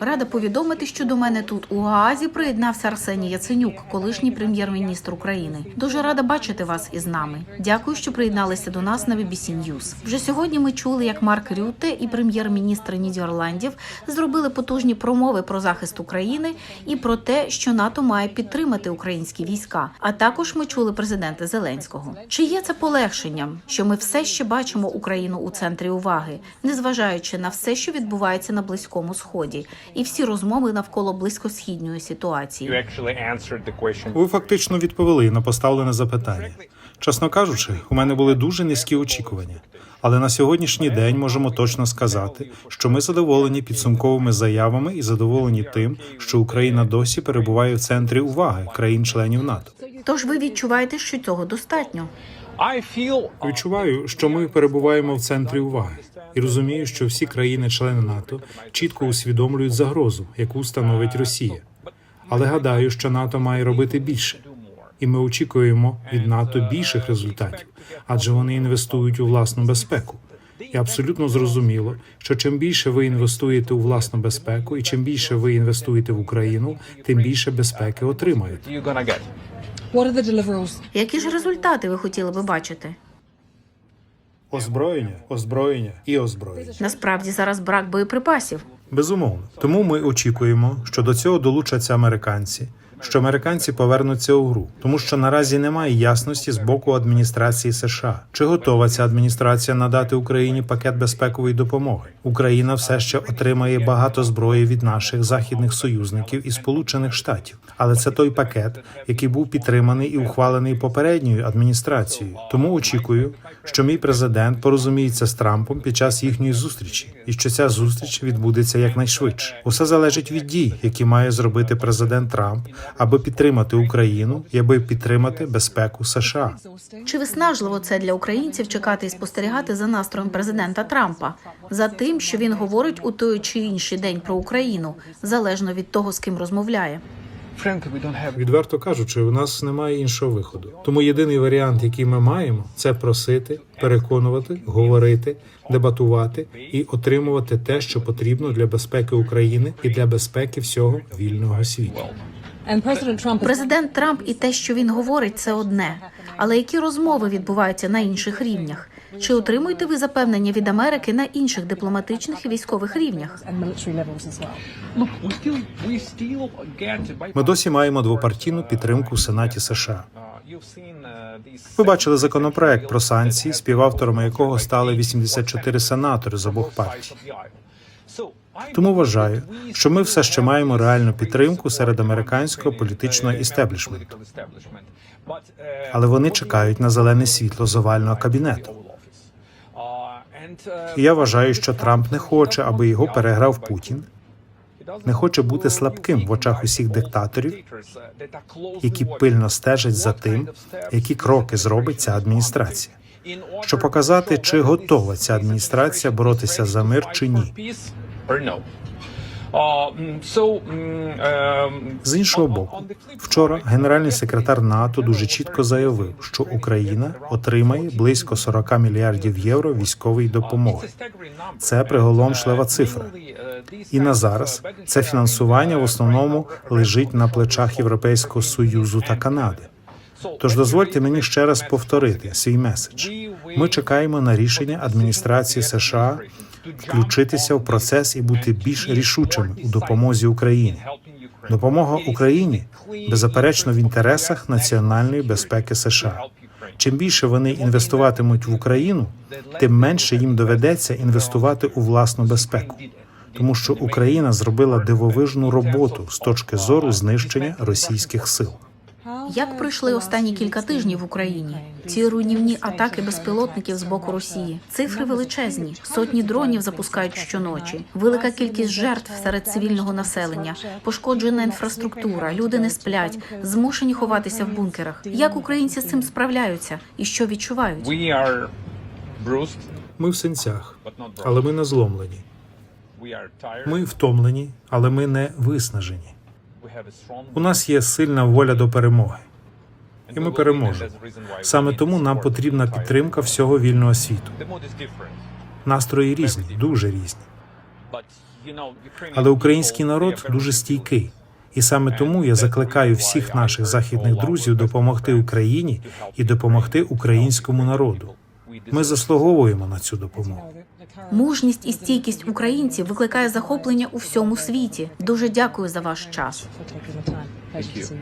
Рада повідомити, що до мене тут у Гаазі приєднався Арсеній Яценюк, колишній прем'єр-міністр України. Дуже рада бачити вас із нами. Дякую, що приєдналися до нас на BBC News. Вже сьогодні ми чули, як Марк Рюте і прем'єр-міністр Нідерландів зробили потужні промови про захист України і про те, що НАТО має підтримати українські війська. А також ми чули президента Зеленського. Чи є це полегшенням, що ми все ще бачимо Україну у центрі уваги, незважаючи на все, що відбувається на близькому сході, і всі розмови навколо близькосхідньої ситуації? Ви фактично відповіли на поставлене запитання. Чесно кажучи, у мене були дуже низькі очікування. Але на сьогоднішній день можемо точно сказати, що ми задоволені підсумковими заявами і задоволені тим, що Україна досі перебуває в центрі уваги країн-членів НАТО. Тож ви відчуваєте, що цього достатньо? Відчуваю, що ми перебуваємо в центрі уваги і розумію, що всі країни-члени НАТО чітко усвідомлюють загрозу, яку становить Росія. Але гадаю, що НАТО має робити більше, і ми очікуємо від НАТО більших результатів, адже вони інвестують у власну безпеку. І абсолютно зрозуміло, що чим більше ви інвестуєте у власну безпеку, і чим більше ви інвестуєте в Україну, тим більше безпеки отримаєте. Які ж результати ви хотіли би бачити? Озброєння, озброєння і озброєння. Насправді зараз брак боєприпасів. Безумовно. Тому ми очікуємо, що до цього долучаться американці, що американці повернуться у гру, тому що наразі немає ясності з боку адміністрації США. Чи готова ця адміністрація надати Україні пакет безпекової допомоги? Україна все ще отримає багато зброї від наших західних союзників і Сполучених Штатів, але це той пакет, який був підтриманий і ухвалений попередньою адміністрацією. Тому очікую, що мій президент порозуміється з Трампом під час їхньої зустрічі, і що ця зустріч відбудеться якнайшвидше. Усе залежить від дій, які має зробити президент Трамп, аби підтримати Україну і аби підтримати безпеку США. Чи виснажливо це для українців чекати і спостерігати за настроєм президента Трампа, за тим, що він говорить у той чи інший день про Україну, залежно від того, з ким розмовляє? Відверто кажучи, у нас немає іншого виходу. Тому єдиний варіант, який ми маємо, це просити, переконувати, говорити, дебатувати і отримувати те, що потрібно для безпеки України і для безпеки всього вільного світу. Президент Трамп і те, що він говорить, це одне. Але які розмови відбуваються на інших рівнях? Чи отримуєте ви запевнення від Америки на інших дипломатичних і військових рівнях? Ми досі маємо двопартійну підтримку в Сенаті США. Ви бачили законопроект про санкції, співавторами якого стали 84 сенатори з обох партій. Тому вважаю, що ми все ще маємо реальну підтримку серед американського політичного істеблішменту. Але вони чекають на зелене світло з овального кабінету. І я вважаю, що Трамп не хоче, аби його переграв Путін, не хоче бути слабким в очах усіх диктаторів, які пильно стежать за тим, які кроки зробить ця адміністрація, щоб показати, чи готова ця адміністрація боротися за мир чи ні. З іншого боку, вчора генеральний секретар НАТО дуже чітко заявив, що Україна отримає близько 40 мільярдів євро військової допомоги. Це приголомшлива цифра. І на зараз це фінансування в основному лежить на плечах Європейського союзу та Канади. Тож дозвольте мені ще раз повторити свій меседж. Ми чекаємо на рішення адміністрації США включитися в процес і бути більш рішучими у допомозі Україні. Допомога Україні беззаперечно в інтересах національної безпеки США. Чим більше вони інвестуватимуть в Україну, тим менше їм доведеться інвестувати у власну безпеку, тому що Україна зробила дивовижну роботу з точки зору знищення російських сил. Як пройшли останні кілька тижнів в Україні? Ці руйнівні атаки безпілотників з боку Росії. Цифри величезні. Сотні дронів запускають щоночі. Велика кількість жертв серед цивільного населення, пошкоджена інфраструктура. Люди не сплять, змушені ховатися в бункерах. Як українці з цим справляються і що відчувають? We Ми в синцях, але ми не зломлені. We. Ми втомлені, але ми не виснажені. У нас є сильна воля до перемоги, і ми переможемо. Саме тому нам потрібна підтримка всього вільного світу. Настрої різні, дуже різні. Але український народ дуже стійкий. І саме тому я закликаю всіх наших західних друзів допомогти Україні і допомогти українському народу. Ми заслуговуємо на цю допомогу. Мужність і стійкість українців викликає захоплення у всьому світі. Дуже дякую за ваш час.